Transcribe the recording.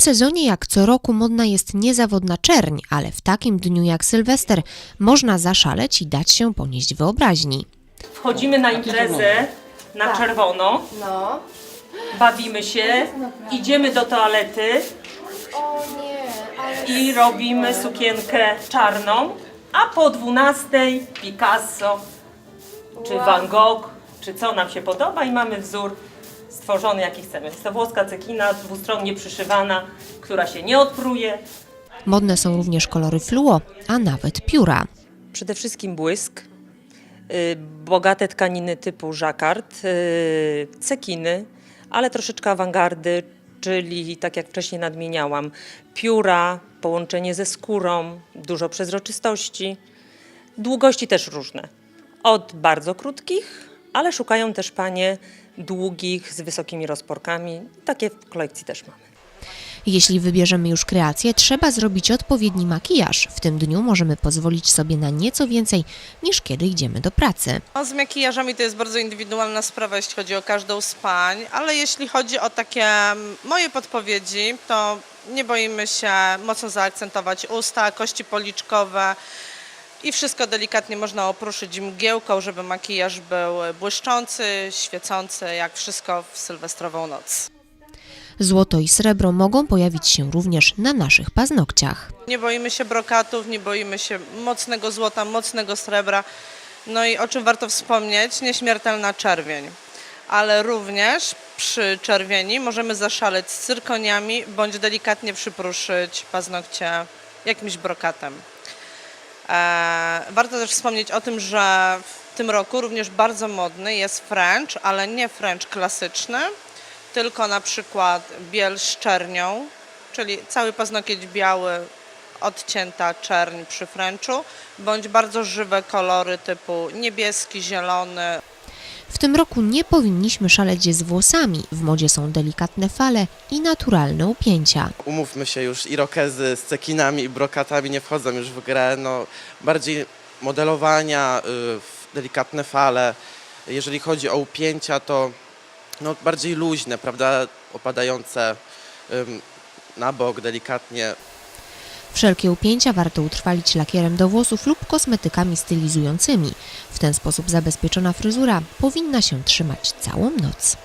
tym sezonie jak co roku modna jest niezawodna czerń, ale w takim dniu jak Sylwester można zaszaleć i dać się ponieść wyobraźni. Wchodzimy na imprezę na czerwono, No. bawimy się, idziemy do toalety O nie, ale... i robimy sukienkę czarną, a po 12 Picasso, czy Van Gogh, czy co nam się podoba i mamy wzór stworzony jaki chcemy. Jest to włoska cekina dwustronnie przyszywana, która się nie odpruje. Modne są również kolory fluo, a nawet pióra. Przede wszystkim błysk, y, bogate tkaniny typu żakard, y, cekiny, ale troszeczkę awangardy, czyli tak jak wcześniej nadmieniałam, pióra, połączenie ze skórą, dużo przezroczystości, długości też różne. Od bardzo krótkich, ale szukają też panie długich z wysokimi rozporkami. Takie w kolekcji też mamy. Jeśli wybierzemy już kreację, trzeba zrobić odpowiedni makijaż. W tym dniu możemy pozwolić sobie na nieco więcej niż kiedy idziemy do pracy. No, z makijażami to jest bardzo indywidualna sprawa, jeśli chodzi o każdą z pań, ale jeśli chodzi o takie mm, moje podpowiedzi, to nie boimy się mocno zaakcentować usta, kości policzkowe i wszystko delikatnie można opruszyć mgiełką, żeby makijaż był błyszczący, świecący, jak wszystko w sylwestrową noc. Złoto i srebro mogą pojawić się również na naszych paznokciach. Nie boimy się brokatów, nie boimy się mocnego złota, mocnego srebra. No i o czym warto wspomnieć, nieśmiertelna czerwień. Ale również przy czerwieni możemy zaszaleć z cyrkoniami bądź delikatnie przypruszyć paznokcie jakimś brokatem. E, warto też wspomnieć o tym, że w tym roku również bardzo modny jest French, ale nie French klasyczny, tylko na przykład biel z czernią, czyli cały paznokieć biały, odcięta czerń przy Frenchu, bądź bardzo żywe kolory typu niebieski, zielony, W tym roku nie powinniśmy szaleć z włosami. W modzie są delikatne fale i naturalne upięcia. umówmy się już, irokezy z cekinami i brokatami nie wchodzą już w grę. No, bardziej modelowania, y, delikatne fale. Jeżeli chodzi o upięcia, to no, bardziej luźne, prawda, opadające na bok delikatnie. Wszelkie upięcia warto utrwalić lakierem do włosów lub kosmetykami stylizującymi. W ten sposób zabezpieczona fryzura powinna się trzymać całą noc.